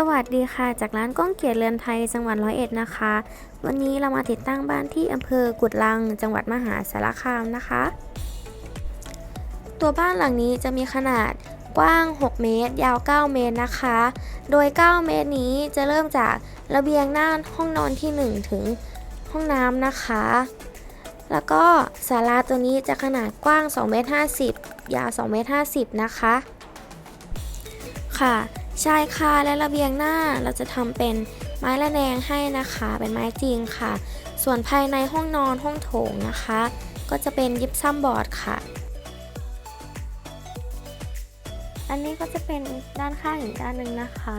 สวัสดีค่ะจากร้านก้องเกียรติเรือนไทยจังหวัดร้อยเอ็ดนะคะ วันนี้เรามาติดตั้งบ้านที่อำเภอกุดลัง จังหวัดมหาสารคามนะคะ ตัวบ้านหลังนี้จะมีขนาดกว้าง 6 เมตร ยาว 9 เมตรนะคะ โดย 9 เมตรนี้จะเริ่มจากระเบียงหน้าห้องนอนที่ 1 ถึงห้องน้ำนะคะ แล้วก็ศาลาตัวนี้จะขนาดกว้าง2เมตร50 ยาว2เมตร50 นะคะ ค่ะ ชายคาและระเบียงหน้าเราจะทำเป็นไม้ระแนงให้นะคะ เป็นไม้จริงค่ะ ส่วนภายในห้องนอนห้องโถงนะคะ ก็จะเป็นยิปซัมบอร์ดค่ะ อันนี้ก็จะเป็นด้านข้างอีกด้านหนึ่งนะคะ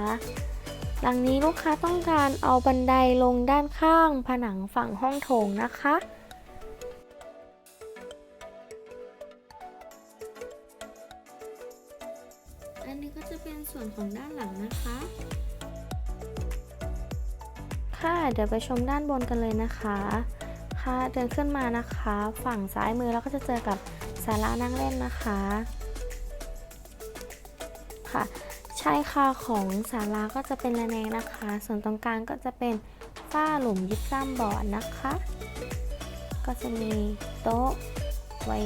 หลังนี้ลูกค้าต้องการเอาบันไดลงด้านข้างผนังฝั่งห้องโถงนะคะ อันนี้ก็จะเป็นส่วนของด้านหลังนะคะ ค่ะ เดี๋ยวไปชมด้านบนกันเลยนะคะ ค่ะ เดินขึ้นมานะคะ ฝั่งซ้ายมือเราก็จะเจอกับศาลานั่งเล่นนะคะ ค่ะชายคาของศาลาก็จะเป็นระแนงนะคะ ส่วนตรงกลางก็จะเป็นฝ้าหลุมยิปซัมบอร์ดนะคะ ก็จะมีโต๊ะไว้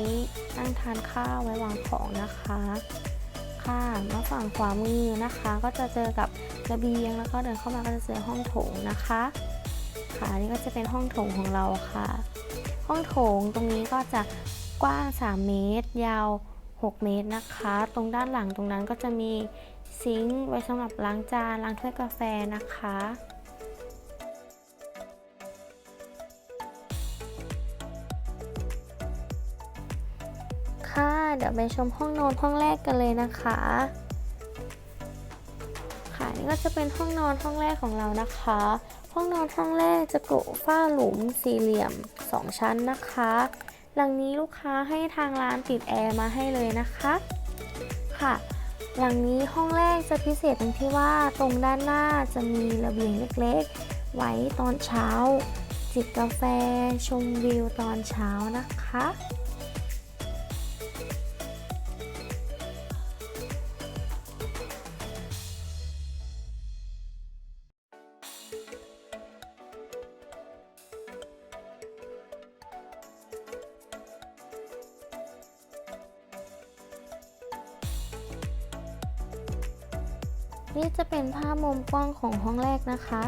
นั่งทานข้าวไว้วางของนะคะ่ะมาฝั่งขวามือนะคะ ก็จะเจอกับระเบียงแล้วก็เดินเข้ามาก็จะเจอห้องโถงนะคะ ค่ะนี่ก็จะเป็นห้องโถงของเราค่ะ ห้องโถงตรงนี้ก็จะกว้าง 3 เมตร ยาว 6 เมตรนะคะ ตรงด้านหลังตรงนั้นก็จะมีซิงค์ไว้สำหรับล้างจานล้างถ้วยกาแฟนะคะ เดี๋ยวไปชมห้องนอนห้องแรกกันเลยนะคะ ค่ะนี่ก็จะเป็นห้องนอนห้องแรกของเรานะคะ ห้องนอนห้องแรกจะกรุฝ้าหลุมสี่เหลี่ยม 2 ชั้นนะคะ หลังนี้ลูกค้าให้ทางร้านติดแอร์มาให้เลยนะคะ ค่ะ หลังนี้ห้องแรกจะพิเศษตรงที่ว่าตรงด้านหน้าจะมีระเบียงเล็กๆ ไว้ตอนเช้า จิบกาแฟชมวิวตอนเช้านะคะ นี่จะเป็นภาพมุมกว้างของห้องแรกนะคะ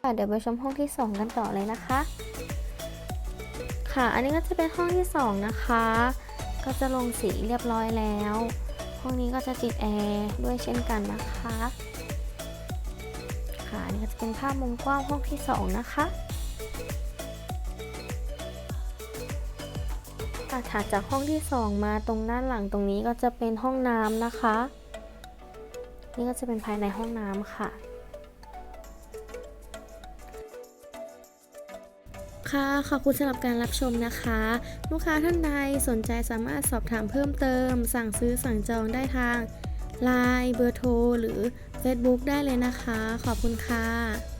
ค่ะเดี๋ยวไปชมห้องที่ 2 กันต่อเลยนะคะ ค่ะ อันนี้ก็จะเป็นห้องที่ 2 นะคะ ก็จะลงสีเรียบร้อยแล้ว ห้องนี้ก็จะติดแอร์ด้วยเช่นกันนะคะ ค่ะนี่ก็จะเป็นภาพมุมกว้างห้องที่ 2 นะคะค่ะถัดจากห้องที่ 2 มาตรงด้านหลังตรงนี้ก็จะเป็นห้องน้ำนะคะ นี่ก็จะเป็นภายในห้องน้ำค่ะค่ะขอบคุณสำหรับการรับชมนะคะ ลูกค้าท่านใดสนใจสามารถสอบถามเพิ่มเติม สั่งซื้อสั่งจองได้ทาง Line เบอร์โทรหรือ Facebook ได้เลยนะคะ ขอบคุณค่ะ